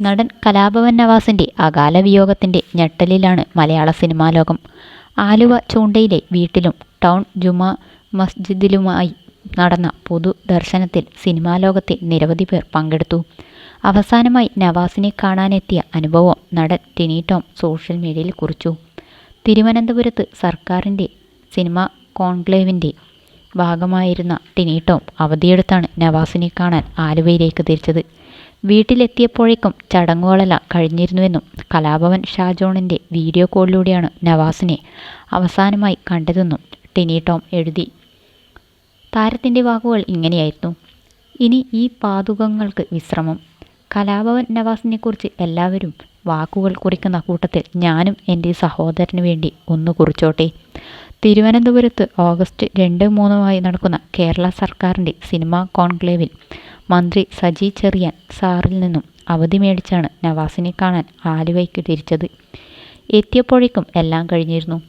നടൻ കലാഭവൻ നവാസിന്റെ അകാല വിയോഗത്തിന്റെ ഞെട്ടലിലാണ് മലയാള സിനിമാ ലോകം. ആലുവ ചൂണ്ടയിലെ വീട്ടിലും ടൗൺ ജുമാ മസ്ജിദിലുമായി നടന്ന പൊതുദർശനത്തിൽ സിനിമാ ലോകത്തെ നിരവധി പേർ പങ്കെടുത്തു. അവസാനമായി നവാസിനെ കാണാനെത്തിയ അനുഭവം നടൻ ടിനി ടോം സോഷ്യൽ മീഡിയയിൽ കുറിച്ചു. തിരുവനന്തപുരത്ത് സർക്കാരിന്റെ സിനിമാ കോൺക്ലേവിന്റെ ഭാഗമായിരുന്ന ടിനി ടോം അവധിയെടുത്താണ് നവാസിനെ കാണാൻ ആലുവയിലേക്ക് തിരിച്ചത്. വീട്ടിലെത്തിയപ്പോഴേക്കും ചടങ്ങുകളെല്ലാം കഴിഞ്ഞിരുന്നുവെന്നും കലാഭവൻ ഷാജോണിന്റെ വീഡിയോ കോളിലൂടെയാണ് നവാസിനെ അവസാനമായി കണ്ടതെന്നും ടിനി ടോം എഴുതി. താരത്തിന്റെ വാക്കുകൾ ഇങ്ങനെയായിരുന്നു. ഇനി ഈ പാതുകങ്ങൾക്ക് വിശ്രമം. കലാഭവൻ നവാസിനെക്കുറിച്ച് എല്ലാവരും വാക്കുകൾ കുറിക്കുന്ന കൂട്ടത്തിൽ ഞാനും എന്റെ സഹോദരന് വേണ്ടി ഒന്ന് കുറിച്ചോട്ടെ. തിരുവനന്തപുരത്ത് ഓഗസ്റ്റ് രണ്ട് മൂന്നുമായി നടക്കുന്ന കേരള സർക്കാരിന്റെ സിനിമാ കോൺക്ലേവിൽ മന്ത്രി സജി ചെറിയാൻ സാറിൽ നിന്നും അവധി മേടിച്ചാണ് നവാസിനെ കാണാൻ ആലുവയ്ക്ക് തിരിച്ചത്. എത്തിയപ്പോഴേക്കും എല്ലാം കഴിഞ്ഞിരുന്നു.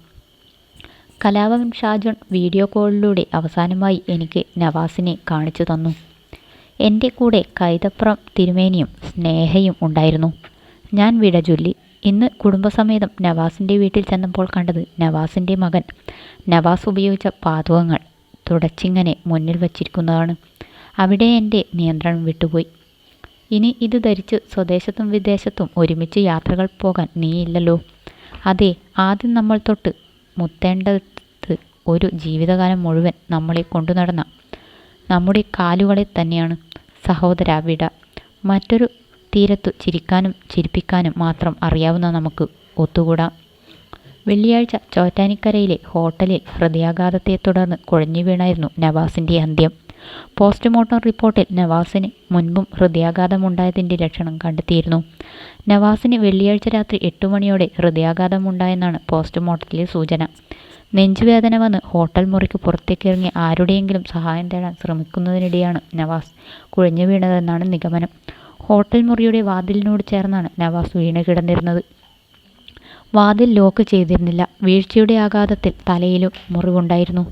കലാഭവൻ ഷാജോൺ വീഡിയോ കോളിലൂടെ അവസാനമായി എനിക്ക് നവാസിനെ കാണിച്ചു തന്നു. എന്റെ കൂടെ കൈതപ്രം തിരുമേനിയും സ്നേഹയും ഉണ്ടായിരുന്നു. ഞാൻ വിട ചൊല്ലി. ഇന്ന് കുടുംബസമേതം നവാസിന്റെ വീട്ടിൽ ചെന്നപ്പോൾ കണ്ടത് നവാസിന്റെ മകൻ നവാസ് ഉപയോഗിച്ച പാതുകങ്ങൾ തുടച്ചിങ്ങനെ മുന്നിൽ വച്ചിരിക്കുന്നതാണ്. അവിടെ എന്റെ നിയന്ത്രണം വിട്ടുപോയി. ഇനി ഇത് ധരിച്ച് സ്വദേശത്തും വിദേശത്തും ഒരുമിച്ച് യാത്രകൾ പോകാൻ നീയില്ലല്ലോ. അതെ ആദ്യം നമ്മൾ തൊട്ട് മുത്തേണ്ടത് ഒരു ജീവിതകാലം മുഴുവൻ നമ്മളെ കൊണ്ടു നടന്ന നമ്മുടെ കാലുകളെ തന്നെയാണ്. സഹോദര വിട. മറ്റൊരു തീരത്തു ചിരിക്കാനും ചിരിപ്പിക്കാനും മാത്രം അറിയാവുന്ന നമുക്ക് ഒത്തുകൂടാം. വെള്ളിയാഴ്ച ചോറ്റാനിക്കരയിലെ ഹോട്ടലിൽ ഹൃദയാഘാതത്തെ തുടർന്ന് കുഴഞ്ഞു വീണായിരുന്നു നവാസിന്റെ അന്ത്യം. പോസ്റ്റ്മോർട്ടം റിപ്പോർട്ടിൽ നവാസിന് മുൻപും ഹൃദയാഘാതമുണ്ടായതിന്റെ ലക്ഷണം കണ്ടെത്തിയിരുന്നു. നവാസിന് വെള്ളിയാഴ്ച രാത്രി എട്ട് മണിയോടെ ഹൃദയാഘാതമുണ്ടായെന്നാണ് പോസ്റ്റ്മോർട്ടത്തിലെ സൂചന. നെഞ്ചുവേദന വന്ന് ഹോട്ടൽ മുറിക്ക് പുറത്തേക്ക് ഇറങ്ങി ആരുടെയെങ്കിലും സഹായം തേടാൻ ശ്രമിക്കുന്നതിനിടെയാണ് നവാസ് കുഴഞ്ഞു വീണതെന്നാണ് നിഗമനം. ഹോട്ടൽ മുറിയുടെ വാതിലിനോട് ചേർന്നാണ് നവാസ് വീണ് കിടന്നിരുന്നത് വാതിൽ ലോക്ക് ചെയ്തിരുന്നില്ല. വീഴ്ചയുടെ ആഘാതത്തിൽ തലയിലും മുറിവുണ്ടായിരുന്നു.